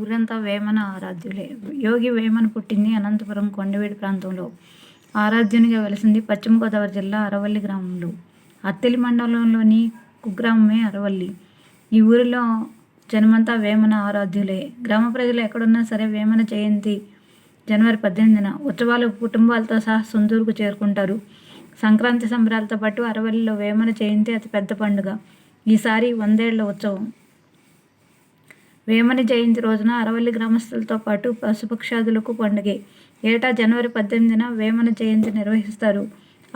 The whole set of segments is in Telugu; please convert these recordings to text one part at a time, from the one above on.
ఊరంతా వేమన ఆరాధ్యులే. యోగి వేమన పుట్టింది అనంతపురం కొండవీడు ప్రాంతంలో. ఆరాధ్యునిగా వెలిసింది పశ్చిమ గోదావరి జిల్లా అరవల్లి గ్రామంలో. అత్తిలి మండలంలోని కుగ్రామమే అరవల్లి. ఈ ఊరిలో జనమంతా వేమన ఆరాధ్యులే. గ్రామ ప్రజలు ఎక్కడున్నా సరే వేమన జయంతి జనవరి పద్దెనిమిదిన ఉత్సవాలు కుటుంబాలతో సహా సొంతూరుకు చేరుకుంటారు. సంక్రాంతి సంబరాలతో పాటు అరవల్లిలో వేమన జయంతి అతి పెద్ద పండుగ. ఈసారి వందేళ్ళ ఉత్సవం. వేమన జయంతి రోజున అరవల్లి గ్రామస్తులతో పాటు పశుపక్షాదులకు పండుగే. ఏటా జనవరి పద్దెనిమిదిన వేమన జయంతి నిర్వహిస్తారు.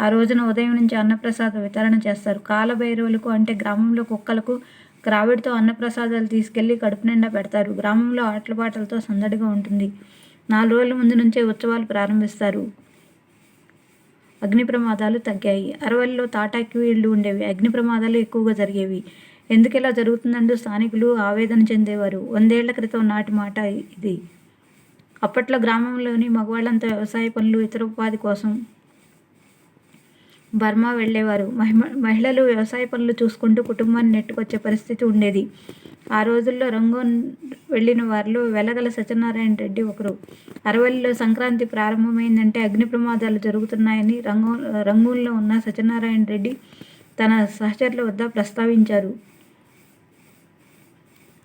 ఆ రోజున ఉదయం నుంచి అన్నప్రసాద వితరణ చేస్తారు. కాలభైరవులకు అంటే గ్రామంలో కుక్కలకు గ్రావిడితో అన్నప్రసాదాలు తీసుకెళ్ళి కడుపు నిండా పెడతారు. గ్రామంలో ఆటలపాటలతో సందడిగా ఉంటుంది. నాలుగు రోజుల ముందు నుంచే ఉత్సవాలు ప్రారంభిస్తారు. అగ్ని ప్రమాదాలు తగ్గాయి. అరవల్లిలో తాటాకి ఇళ్ళు ఉండేవి. అగ్ని ప్రమాదాలు ఎక్కువగా జరిగేవి. ఎందుకు ఇలా జరుగుతుందంటూ స్థానికులు ఆవేదన చెందేవారు. వందేళ్ళ క్రితం నాటి మాట ఇది. అప్పట్లో గ్రామంలోని మగవాళ్ళంతా వ్యవసాయ పనులు ఇతర ఉపాధి కోసం బర్మా వెళ్ళేవారు. మహిమ మహిళలు వ్యవసాయ పనులు చూసుకుంటూ కుటుంబాన్ని నెట్టుకొచ్చే పరిస్థితి ఉండేది. ఆ రోజుల్లో రంగోన్ వెళ్ళిన వారిలో వెలగల సత్యనారాయణ రెడ్డి ఒకరు. అరవల్లిలో సంక్రాంతి ప్రారంభమైందంటే అగ్ని ప్రమాదాలు జరుగుతున్నాయని రంగో రంగూన్లో ఉన్న సత్యనారాయణ రెడ్డి తన సహచరుల వద్ద ప్రస్తావించారు.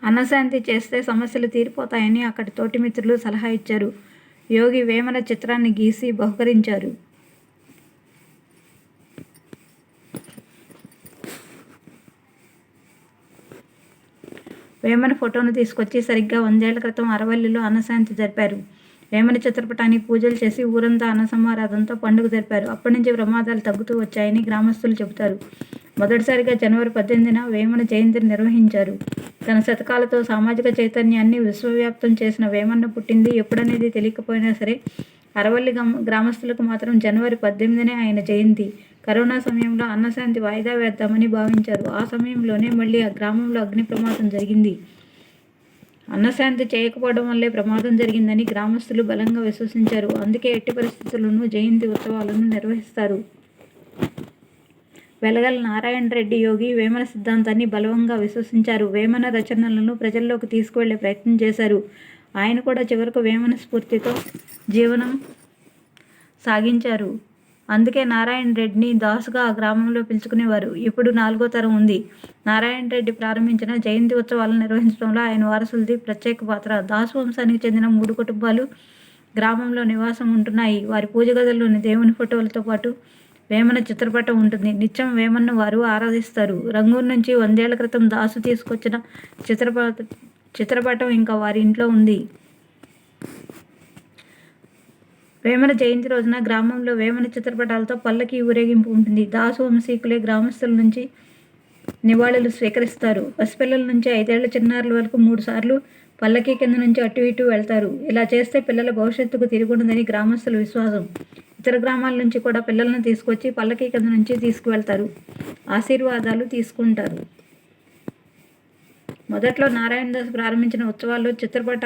అన్నశాంతి చేస్తే సమస్యలు తీరిపోతాయని అక్కడి తోటి మిత్రులు సలహా ఇచ్చారు. యోగి వేమన చిత్రాన్ని గీసి బహుకరించారు. వేమన ఫోటోను తీసుకొచ్చి సరిగ్గా వందేళ్ళ క్రితం అరవల్లిలో అన్నశాంతి జరిపారు. వేమన చిత్రపటానికి పూజలు చేసి ఊరంతా అన్నసమారాధంతో పండుగ జరిపారు. అప్పటి నుంచి ప్రమాదాలు తగ్గుతూ వచ్చాయని గ్రామస్తులు చెబుతారు. మొదటిసారిగా జనవరి పద్దెనిమిదిన వేమన జయంతిని నిర్వహించారు. తన శతకాలతో సామాజిక చైతన్యాన్ని విశ్వవ్యాప్తం చేసిన వేమన్న పుట్టింది. ఎప్పుడనేది తెలియకపోయినా సరే అరవల్లి గ్రామస్తులకు మాత్రం జనవరి పద్దెనిమిదినే ఆయన జయంతి. కరోనా సమయంలో అన్నశాంతి వాయిదా వేద్దామని భావించారు. ఆ సమయంలోనే మళ్ళీ ఆ గ్రామంలో అగ్ని ప్రమాదం జరిగింది. అన్నశాంతి చేయకపోవడం వల్లే ప్రమాదం జరిగిందని గ్రామస్తులు బలంగా విశ్వసించారు. అందుకే ఎట్టి పరిస్థితుల్లోనూ జయంతి ఉత్సవాలను నిర్వహిస్తారు. వెలగల నారాయణ రెడ్డి యోగి వేమన సిద్ధాంతాన్ని బలవంగా విశ్వసించారు. వేమన రచనలను ప్రజల్లోకి తీసుకువెళ్ళే ప్రయత్నం చేశారు. ఆయన కూడా చివరకు వేమన స్ఫూర్తితో జీవనం సాగించారు. అందుకే నారాయణ రెడ్డిని దాసుగా ఆ గ్రామంలో పిలుచుకునేవారు. ఇప్పుడు నాలుగో తరం ఉంది. నారాయణ రెడ్డి ప్రారంభించిన జయంతి ఉత్సవాలను నిర్వహించడంలో ఆయన వారసులది ప్రత్యేక పాత్ర. దాసు వంశానికి చెందిన మూడు కుటుంబాలు గ్రామంలో నివాసం ఉంటున్నాయి. వారి పూజ గదుల్లోని దేవుని ఫోటోలతో పాటు వేమన చిత్రపటం ఉంటుంది. నిత్యం వేమన్ను వారు ఆరాధిస్తారు. రంగూర్ నుంచి వందేళ్ళ క్రితం దాసు తీసుకొచ్చిన చిత్రపట చిత్రపటం ఇంకా వారి ఇంట్లో ఉంది. వేమన జయంతి రోజున గ్రామంలో వేమన చిత్రపటాలతో పల్లకి ఊరేగింపు ఉంటుంది. దాసు వంశీకులే గ్రామస్తుల నుంచి నివాళులు స్వీకరిస్తారు. పసిపిల్లల నుంచి ఐదేళ్ళ చిన్నారుల వరకు మూడు సార్లు పల్లకి కింద నుంచి అటు ఇటు వెళ్తారు. ఇలా చేస్తే పిల్లల భవిష్యత్తుకు తిరుగుండదని గ్రామస్తుల విశ్వాసం. ఇతర గ్రామాల నుంచి కూడా పిల్లలను తీసుకొచ్చి పల్లకి కింద నుంచి తీసుకువెళ్తారు. ఆశీర్వాదాలు తీసుకుంటారు. మొదట్లో నారాయణదాస్ ప్రారంభించిన ఉత్సవాల్లో చిత్రపట